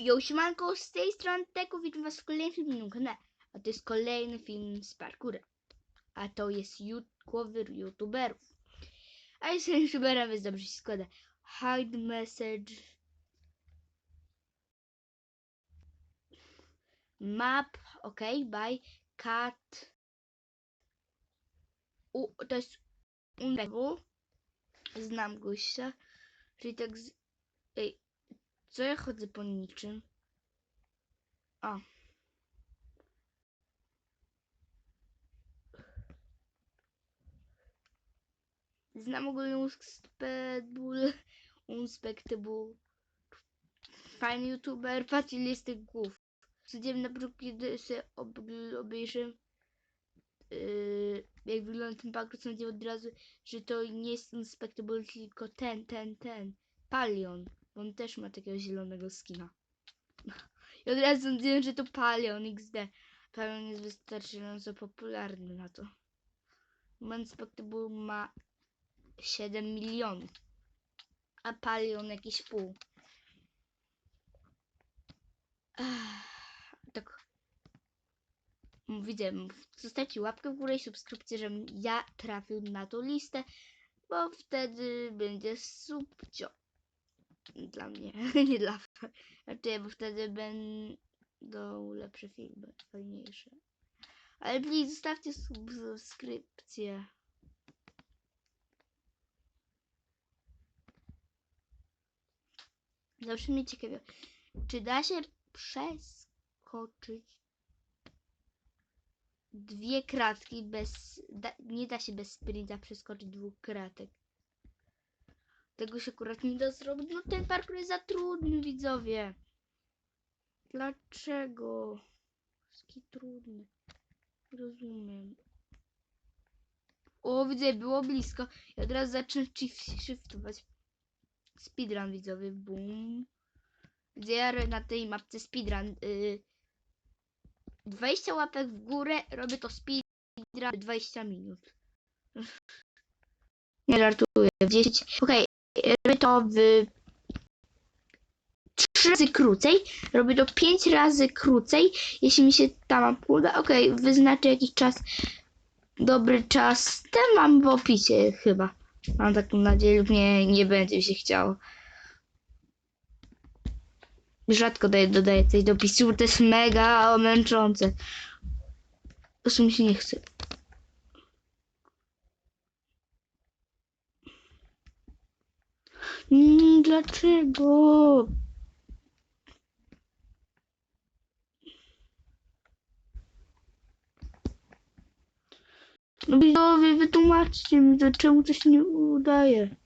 Yo, siemanko, z tej strony Teko, witam was w kolejnym filmie na kanale. A to jest kolejny film z parkurem. A to jest głowy youtuberów. A jestem youtuberem, więc dobrze się składa. Hide message. Map, ok, by cat. U, to jest Unbegu. Znam gościa. Czyli tak z... Ej, co ja chodzę po niczym? A. Znam ogólnie Unspectable, Unspectable. Fajny youtuber, patrz ile jest tych głów. Codziennie na początku, kiedy sobie ob- obejrzę yy, jak wygląda ten parkour, sądzę od razu, że to nie jest Unspectable, tylko ten, ten, ten. Palion. Bo On też ma takiego zielonego skina. I od razu sądziłem, że to Palion XD. Palion jest wystarczająco popularny na to. Unspectable ma 7 milionów. A Palion jakieś pół. Tak. Widzę, zostawcie łapkę w górę i subskrypcję, żebym ja trafił na tą listę, bo wtedy będzie subcio. Dla mnie, nie dla was. Znaczy, bo wtedy będą lepsze filmy, fajniejsze. Ale please, zostawcie sub- subskrypcję. Zawsze mnie ciekawi, czy da się przeskoczyć dwie kratki bez. Da, nie da się bez sprinta przeskoczyć dwóch kratek. Tego się akurat nie da zrobić. No ten parkour jest za trudny, widzowie. Dlaczego? Taki trudny. Rozumiem. O, widzę, było blisko. I od razu zacznę shift- shiftować. Speedrun, widzowie. Boom. Widzę, ja na tej mapce speedrun. Y, 20 łapek w górę, robię to speedrun 20 minut. Nie żartuję, w 10. Okej, robię to w 3 razy krócej, robię to 5 razy krócej, jeśli mi się ta mapa uda. Okej, wyznaczę jakiś czas, dobry czas, ten mam w opisie chyba. Mam taką nadzieję, lub nie, nie będzie mi się chciało. Rzadko daję, dodaję coś do opisu, bo to jest mega męczące. Prostu mi się nie chce. Mm, dlaczego? No widzowie, wytłumaczcie mi, dlaczego coś nie udaje.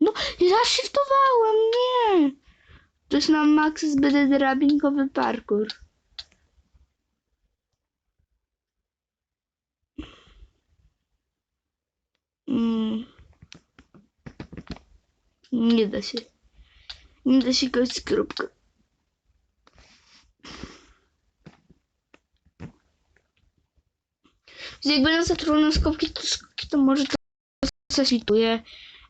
No, zashiftowałem, nie! To jest na max zbyt drabinkowy parkour. Mm. Nie da się. Nie da się kość kropkę. Jak będą za trudne skopki, to, skopki, to może to zashituję.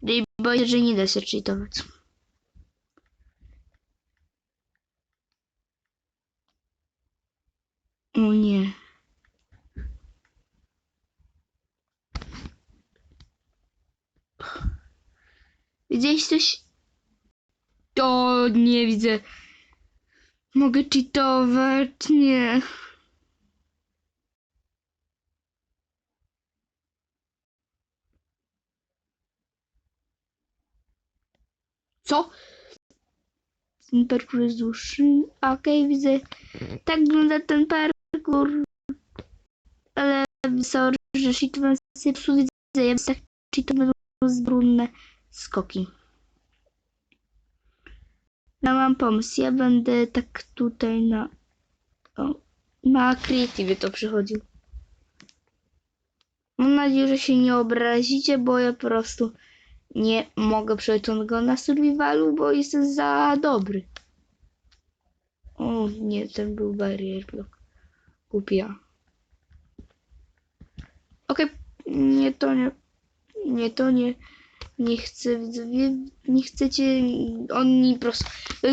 I boję że nie da się cheatować. O nie. Widziałeś coś? To nie widzę. Mogę cheatować? Nie. Co? Ten parkour jest dłuższy. Okej, widzę. Tak wygląda ten parkour. Ale sorry, że cheatowałem sobie psu widzę. Ja tak cheatowałem brudne skoki. Ja mam pomysł. Ja będę tak tutaj na... O, na creative to przychodził. Mam nadzieję, że się nie obrazicie, bo ja po prostu nie mogę przejść go na survivalu, bo jestem za dobry. O nie, ten był barrier block. Głupia. Okej, nie, to nie. Nie, to nie. Nie chcę, widzowie, nie chcecie, oni po prostu,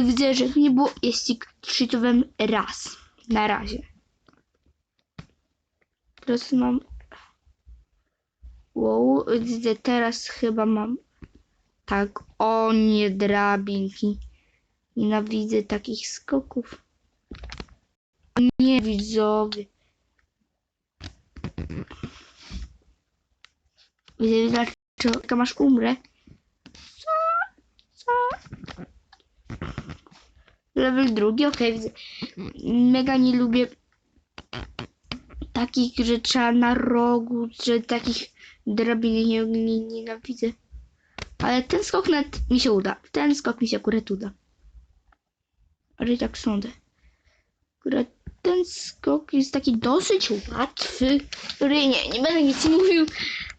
widzę, że nie było, jeśli cheatowałem raz, na razie. Teraz mam, wow, widzę, teraz chyba mam, tak, o nie, drabinki, nienawidzę takich skoków. Nie, widzowie. Widzę, jaka masz umrę. Co? Co? Level drugi, okej, widzę. Mega nie lubię takich, że trzeba na rogu, że takich drabin nie, nie, nienawidzę. Ale ten skok nawet mi się uda. Ten skok mi się akurat uda. Ale tak sądzę. Akurat ten skok jest taki dosyć łatwy. Który nie, nie będę nic mówił,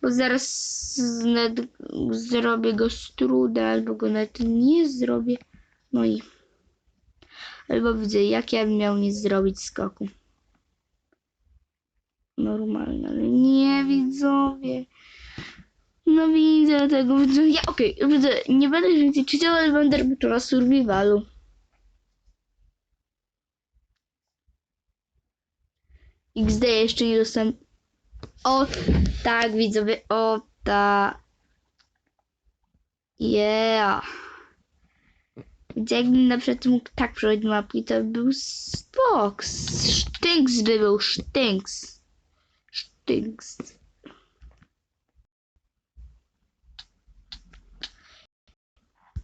bo zaraz zrobię go z trudem, albo go nawet nie zrobię. No i albo widzę, jak ja bym miał nie zrobić skoku. Normalnie, ale nie widzowie. No widzę tego, widzę. Ja okej, widzę, nie będę więcej czytał, ale będę robił to na survivalu. XD jeszcze nie dostałem. O, tak, widzowie, o, ta. Yeah. Gdzie jakbym na przykład mógł tak przechodzić mapki, to by był Spox. Sztynks by był, Sztynks. Sztynks.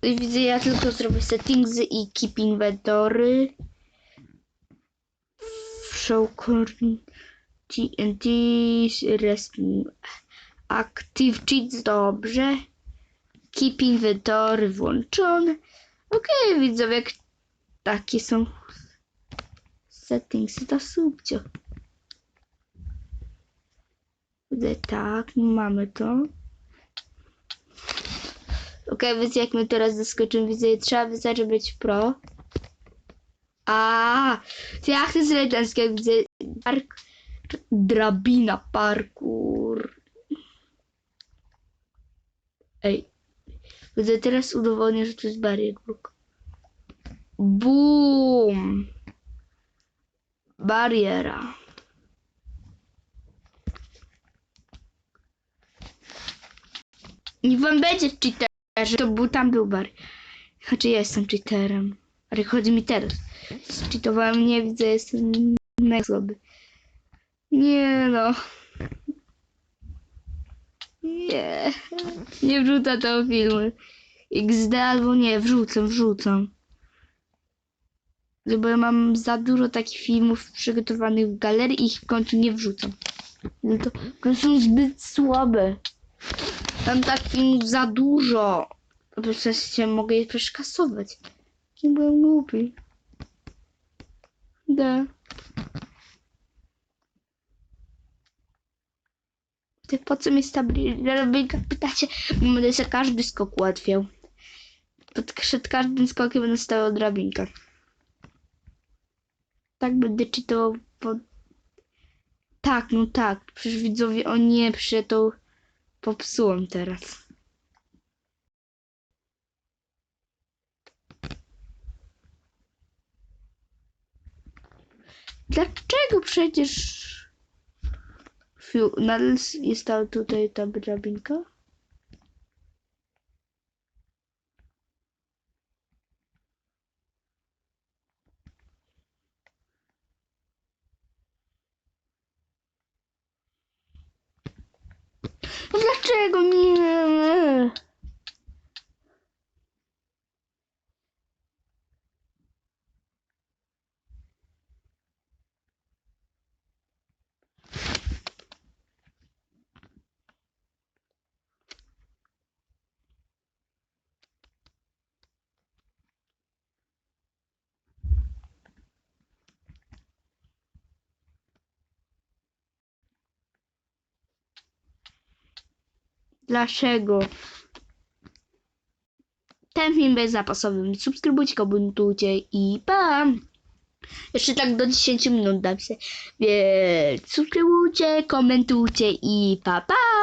I widzę, ja tylko zrobię settingsy i keep inventory. Show current TNT, rest active cheats, dobrze. Keep inventory włączone. Okej, widzowie, jak takie są settings, to subcio. Tak, mamy to. Okej, więc jak my teraz zaskoczymy, widzę, trzeba wystarczy być pro. A, ja chcę zrobić ten skok, widzę, park, drabina, parkour. Ej, widzę, teraz udowodnię, że to jest barrier. Boom! Bariera. Niech wam będzie cheaterze, to był, tam był bar. Znaczy ja jestem cheaterem. Ale chodzi mi teraz. Cheatowałem, nie widzę, jestem mega słaby. Nie no. Nie. Nie wrzucę tego filmu. XD albo nie, wrzucę, wrzucę. Bo ja mam za dużo takich filmów przygotowanych w galerii i w końcu nie wrzucam. No to one są zbyt słabe. Mam tak filmów za dużo. Po prostu mogę je przecież kasować. Nie byłem głupi. Da. Ty po co mi stabilizacja? Pytacie, bo będę sobie każdy skok ułatwiał. Pod, przed każdym skokiem będę stał drabinka. Tak będę czytał po... Tak, no tak. Przecież widzowie, o nie, przecież to popsułem teraz. Dlaczego przecież... Fiu, nadal jest ta, tutaj ta drabinka? Dlaczego nie? Dlaczego? Ten film jest zapasowym. Subskrybujcie, komentujcie i pa! Jeszcze tak do 10 minut dam się. Więc subskrybujcie, komentujcie i pa pa!